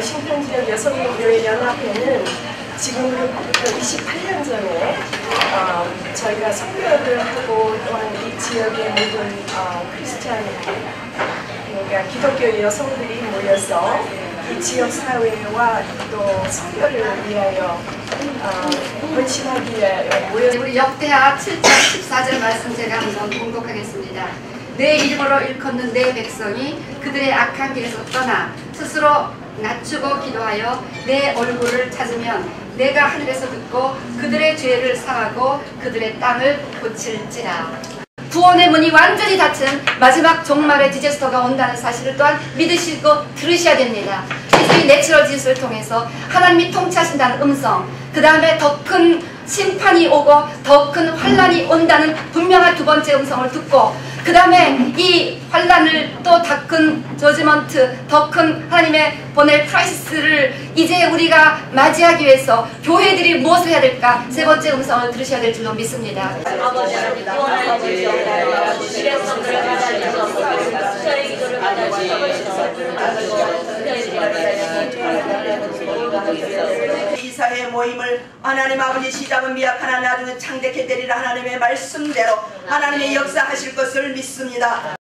워싱턴 지역 여성교회 연합회는 지금 28년 전에 어, 저희가 선교를 하고 또한 이 지역의 모든 어, 크리스찬 그러니까 기독교 여성들이 모여서 이 지역 사회와 또 선교를 위하여 어, 헌신하기 위하여 모여 우리 역대하 7장 14절 말씀 제가 한번 공독하겠습니다. 내 이름으로 일컫는 내 백성이 그들의 악한 길에서 떠나 스스로 낮추고 기도하여 내 얼굴을 찾으면 내가 하늘에서 듣고 그들의 죄를 사하고 그들의 땅을 고칠지라. 구원의 문이 완전히 닫힌 마지막 종말의 디제스터가 온다는 사실을 또한 믿으시고 들으셔야 됩니다. 이 내추럴 지수를 통해서 하나님이 통치하신다는 음성, 그 다음에 더큰 심판이 오고 더 큰 환란이 온다는 분명한 두 번째 음성을 듣고 그 다음에 이 환란을 또 더 큰 저지먼트, 더 큰 하나님의 보낼 프라이스를 이제 우리가 맞이하기 위해서 교회들이 무엇을 해야 될까 세 번째 음성을 들으셔야 될 줄로 믿습니다. 아버지 하나님 구원을 주시옵나이다. 주의 성도를 받아주셔서 저희 기도를 받아주셔서 이 사회 모임을 하나님 아버지 시작은 미약하나 나중에 창대케 되리라 하나님의 말씀대로 하나님의 역사하실 것을 믿습니다.